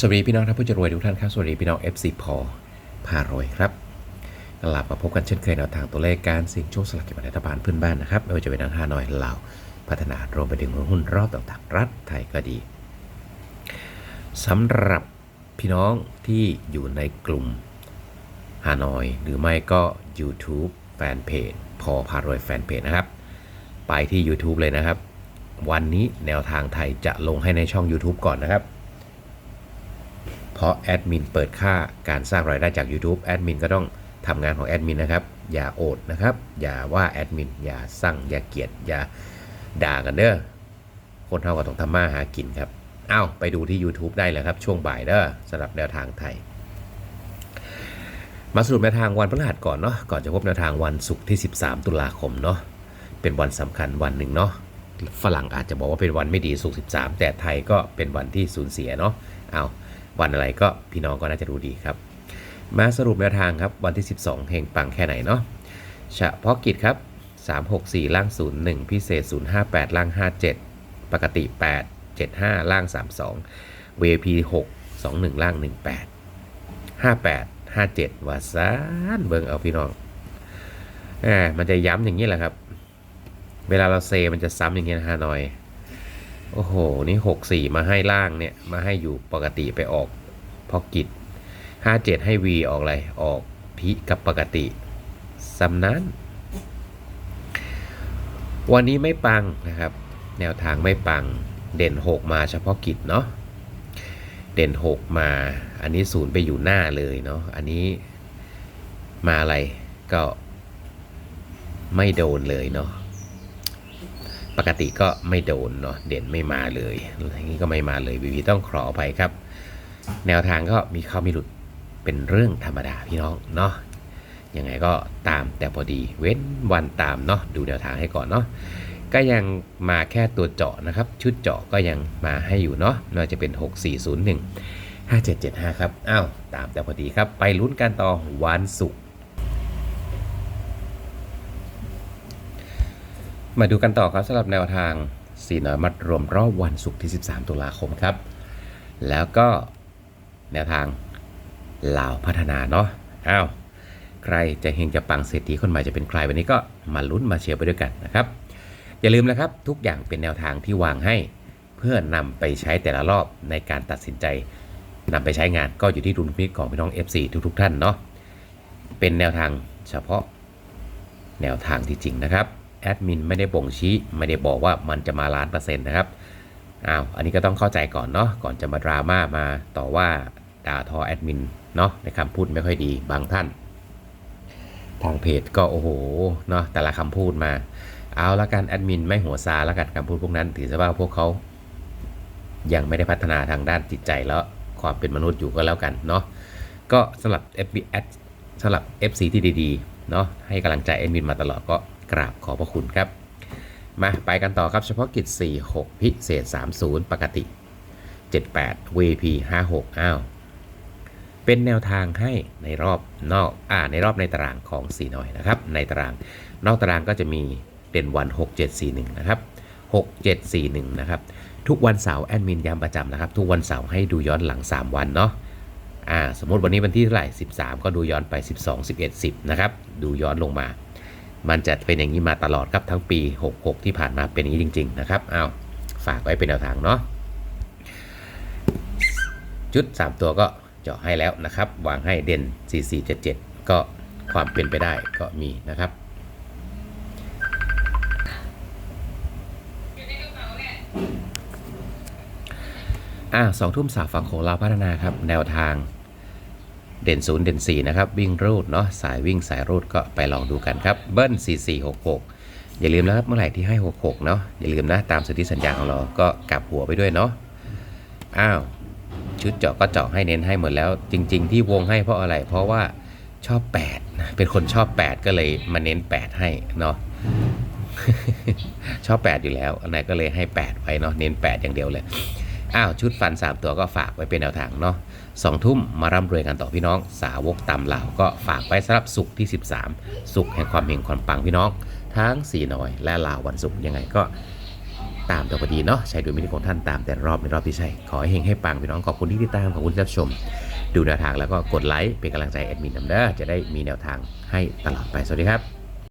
สวัสดีพี่น้องท่านผู้จะรวยทุกท่านครับสวัสดีพี่น้อง FC พอพารวยครับกลับมาพบกันเช่นเคยแนวทางตัวเลขการสี่งโชคสลากกินแบ่งรัฐบาลเพื่อนบ้านนะครับไม่ว่าจะเป็นทางฮานอยลาวพัฒนารวมไปถึงหุ้นรอบต่างๆรัฐไทยก็ดีสำหรับพี่น้องที่อยู่ในกลุ่มฮานอยหรือไม่ก็ YouTube แฟนเพจพอพารวยแฟนเพจนะครับ ไปที่ YouTube เลยนะครับ วันนี้แนวทางไทยจะลงให้ในช่อง YouTube ก่อนนะครับ เพราะแอดมินเปิดค่าการสร้างรายได้จาก YouTube แอดมินก็ต้องทำงานของแอดมินนะครับ อย่าโอดนะครับ อย่าว่าแอดมิน อย่าสั่ง อย่าเกลียด อย่าด่ากันเด้อ คนเท่ากับต้องทำมาหากินครับเอ้าไปดูที่ YouTube ได้เลยครับ ช่วงบ่ายเด้อสำหรับแนวทางไทย มาสรุปแนวทางวันพฤหัสก่อนเนาะ ก่อนจะพบแนวทางวันศุกร์ที่ 13 ตุลาคมเนาะ เป็นวันสำคัญวันหนึ่งเนาะ ฝรั่งอาจจะบอกว่าเป็นวันไม่ดีศุกร์13 แต่ไทยก็เป็นวันที่สูญเสียเนาะเอาวั วันอะไรก็พี่น้องก็น่าจะรู้ดีครับ มาสรุปแนวทางครับวันที่ 12เฮงปังแค่ไหนเนาะเฉพาะกิจครับ 364 ล่าง 01 พิเศษ 058 ล่าง 57 ปกติ 8 75 ล่าง 32 VIP 6 21 ล่าง 18 58 57ว่าซานเบิงเอาพี่น้องแหมมันจะย้ำอย่างนี้แหละครับ เวลาเราเซมันจะซ้ำอย่างนี้นะฮะหน่อย โอ้โห นี่หกสี่มาให้ล่างเนี่ย มาให้อยู่ปกติไปออกพอกิจห้าเจ็ดให้ V ออกอะไร ออกพิกับปกติสำนั้น วันนี้ไม่ปังนะครับ แนวทางไม่ปัง เด่น 6 มาเฉพาะกิจเนาะ เด่น 6 มา อันนี้ศูนย์ไปอยู่หน้าเลยเนาะ อันนี้มาอะไรก็ไม่โดนเลยเนาะ ปกติก็ไม่โดนเนาะเด่นไม่มาเลยอย่างนี้ก็ไม่มาเลยวีวีต้องขออภัยครับ แนวทางก็มีเข้ามีหลุดเป็นเรื่องธรรมดาพี่น้องเนาะยังไงก็ตามแต่พอดีเว้นวันตามเนาะดูแนวทางให้ก่อนเนาะก็ยังมาแค่ตัวเจาะนะครับ ชุดเจาะก็ยังมาให้อยู่เนาะไม่ว่าจะเป็น 6401 5775 ครับอ้าวตามแต่พอดีครับ ไปลุ้นกันต่อวันศุกร์ มาดูกันต่อครับสำหรับแนวทางสีน้อยมัดรวมรอบวันศุกร์ที่ 13 ตุลาคมครับ แล้วก็แนวทางลาวพัฒนาเนาะอ้าวใครจะเฮงจะปังเศรษฐีคนใหม่จะเป็นใครวันนี้ก็มาลุ้นมาเชียร์ไปด้วยกันนะครับ อย่าลืมนะครับทุกอย่างเป็นแนวทางที่วางให้ เพื่อนำไปใช้แต่ละรอบในการตัดสินใจนำไปใช้งานก็อยู่ที่ดุลพินิจของพี่น้อง FC ทุกๆท่านเนาะเป็นแนวทางเฉพาะแนวทางที่จริงนะครับ แอดมินไม่ได้บ่งชี้ ไม่ได้บอกว่ามันจะมาล้านเปอร์เซ็นต์นะครับอ้าวอันนี้ก็ต้องเข้าใจก่อนเนาะก่อนจะมาดราม่ามาต่อว่าด่าทอแอดมินเนาะในคำพูดไม่ค่อยดีบางท่าน ทางเพจก็โอ้โหเนาะแต่ละคำพูดมา เอาละกันแอดมินไม่หัวซาละกันคำพูดพวกนั้น ถือซะว่าพวกเขายังไม่ได้พัฒนาทางด้านจิตใจแล้วความเป็นมนุษย์อยู่ก็แล้วกันเนาะก็สำหรับ FB แอดสำหรับ FC ที่ดีๆเนาะให้กำลังใจแอดมินมาตลอดก็ กราบขอบพระคุณครับ มาไปกันต่อครับเฉพาะกิจ 46 พิเศษ 30 ปกติ 78 VP 56อ้าวเป็นแนวทางให้ในรอบนอกอ่าในรอบในตารางของสีน้อยนะครับ ในตารางนอกตารางก็จะมีเด่นวัน 6741 นะครับ 6741 นะครับ ทุกวันเสาร์แอดมินย้ำประจำนะครับ ทุกวันเสาร์ให้ดูย้อนหลัง 3 วันเนาะอ่าสมมติวันนี้วันที่เท่าไหร่ 13 ก็ดูย้อนไป 12 11 10 นะครับ ดูย้อนลงมา มันจะเป็นอย่างนี้มาตลอดครับทั้งปี 66 ที่ผ่านมาเป็นอย่างนี้จริง ๆ นะครับอ้าวฝากไว้เป็นแนวทางเนาะจุด 3 ตัวก็เจาะให้แล้วนะครับ วางให้เด่น 4477 ก็ความเป็นไปได้ก็มีนะครับอ่าสองทุ่มสาวฝั่งโขงลาพัฒนาครับ แนวทาง เด่น 0 เด่น 4 นะครับ วิ่งรูดเนาะสายวิ่งสายรูดก็ไปลองดูกันครับ เบิ้ล 4466 อย่าลืมนะครับเมื่อไหร่ที่ให้ 66 เนาะอย่าลืมนะ ตามสนธิสัญญาของเราก็กลับหัวไปด้วยเนาะอ้าวชุดเจาะก็เจาะให้เน้นให้หมดแล้ว จริง ๆ ที่วงให้เพราะอะไร เพราะว่าชอบ8นะเป็นคนชอบ 8 ก็เลยมาเน้น 8 ให้เนาะชอบ 8 อยู่แล้วอันไหนก็เลยให้ 8 ไว้เนาะเน้น 8 อย่างเดียวเลย อ้าวชุดฟัน 3 ตัวก็ฝากไว้เป็นแนวทางเนาะสองทุ่มมาร่ำรวยกันต่อพี่น้องสาวกตำเหล่าก็ฝากไว้สำหรับสุขที่ 13 สุขแห่งความเฮงความปังพี่น้อง ทั้งสีน้อยและลาววันศุกร์ยังไงก็ตามตัวพอดีเนาะใช้ดยไม่ได้ของท่านตามแต่รอบในรอบที่ใช่ ขอให้เฮงให้ปังพี่น้องขอบคุณที่ติดตามขอบคุณที่รับชม ดูแนวทางแล้วก็กดไลค์เป็นกำลังใจแอดมินนำเด้อจะได้มีแนวทางให้ตลอดไปสวัสดีครับ